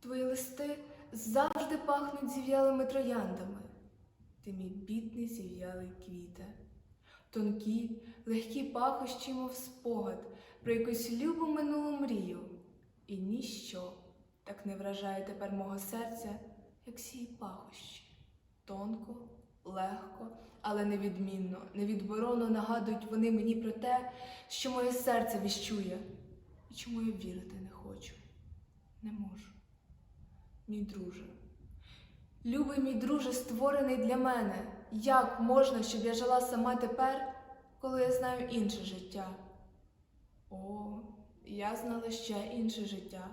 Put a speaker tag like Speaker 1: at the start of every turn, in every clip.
Speaker 1: Твої листи завжди пахнуть зів'ялими трояндами. Ти мій бідний зів'ялий квіте. Тонкі, легкі пахощі, мов спогад про якусь любу минулу мрію. І ніщо так не вражає тепер мого серця, як сії пахощі. Тонко, легко, але невідмінно, невідборонно нагадують вони мені про те, що моє серце віщує, і чому я вірити не хочу, не можу. Мій друже, любий мій друже, створений для мене. Як можна, щоб я жила сама тепер, коли я знаю інше життя? О, я знала ще інше життя,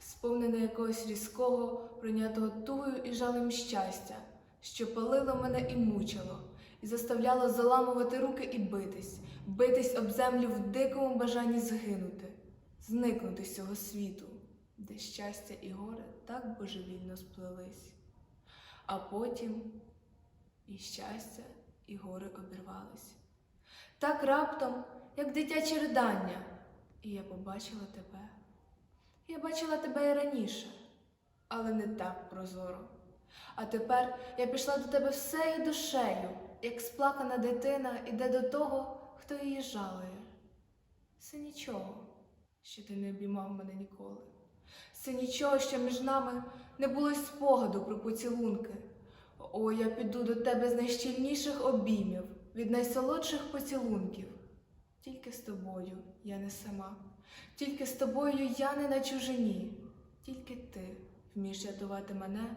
Speaker 1: сповнене якогось різкого, прийнятого тугою і жалем щастя, що палило мене і мучило, і заставляло заламувати руки і битись, битись об землю в дикому бажанні згинути, зникнути з цього світу, де щастя і горе так божевільно сплелись. А потім і щастя, і горе обірвались. Так раптом, як дитяче ридання, і я побачила тебе. Я бачила тебе і раніше, але не так прозоро. А тепер я пішла до тебе всею душею, як сплакана дитина іде до того, хто її жалує. Це нічого, що ти не обіймав мене ніколи. Це нічого, що між нами не було спогаду про поцілунки. О, я піду до тебе з найщільніших обіймів, від найсолодших поцілунків. Тільки з тобою я не сама, тільки з тобою я не на чужині, тільки ти вмієш рятувати мене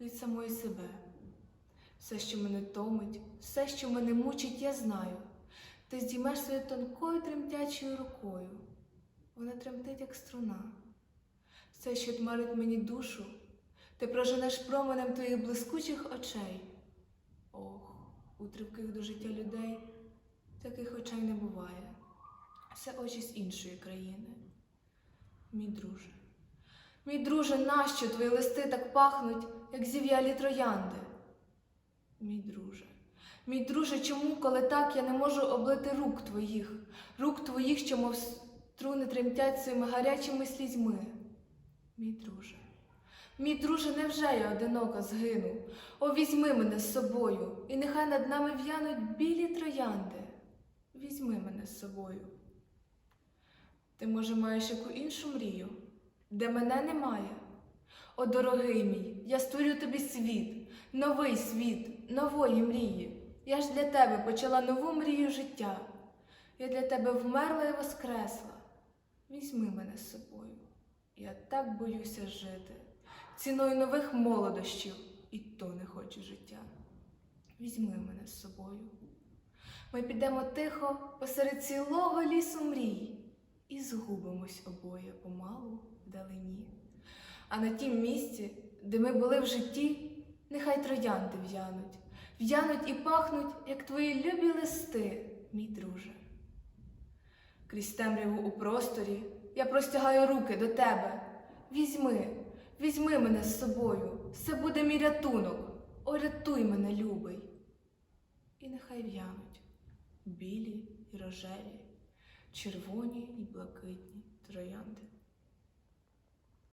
Speaker 1: від самої себе. Все, що мене томить, все, що мене мучить, я знаю. Ти здіймеш своєю тонкою тремтячою рукою. Вона тремтить, як струна. Все, що тмарить мені душу, ти проженеш променем твоїх блискучих очей. Ох, у тривких до життя людей таких очей не буває. Це очі з іншої країни. Мій друже, мій друже, нащо твої листи так пахнуть, як зів'ялі троянди? Мій друже, мій друже, чому, коли так я не можу облити рук твоїх, рук твоїх, що, мов струни тремтять своїми гарячими слізьми? Мій друже, мій друже, невже я одиноко згину? О, візьми мене з собою, і нехай над нами в'януть білі троянди. Візьми мене з собою. Ти, може, маєш яку іншу мрію, де мене немає? О, дорогий мій, я створю тобі світ, новий світ, нової мрії. Я ж для тебе почала нову мрію життя. Я для тебе вмерла і воскресла. Візьми мене з собою. Я так боюся жити, ціною нових молодощів, і то не хочу життя. Візьми мене з собою. Ми підемо тихо посеред цілого лісу мрій і згубимось обоє помалу вдалині. А на тім місці, де ми були в житті, нехай троянди в'януть, в'януть і пахнуть, як твої любі листи, мій друже. Крізь темряву у просторі я простягаю руки до тебе. Візьми, візьми мене з собою, це буде мій рятунок. О, рятуй мене, любий. І нехай в'януть білі і рожеві, червоні і блакитні троянди.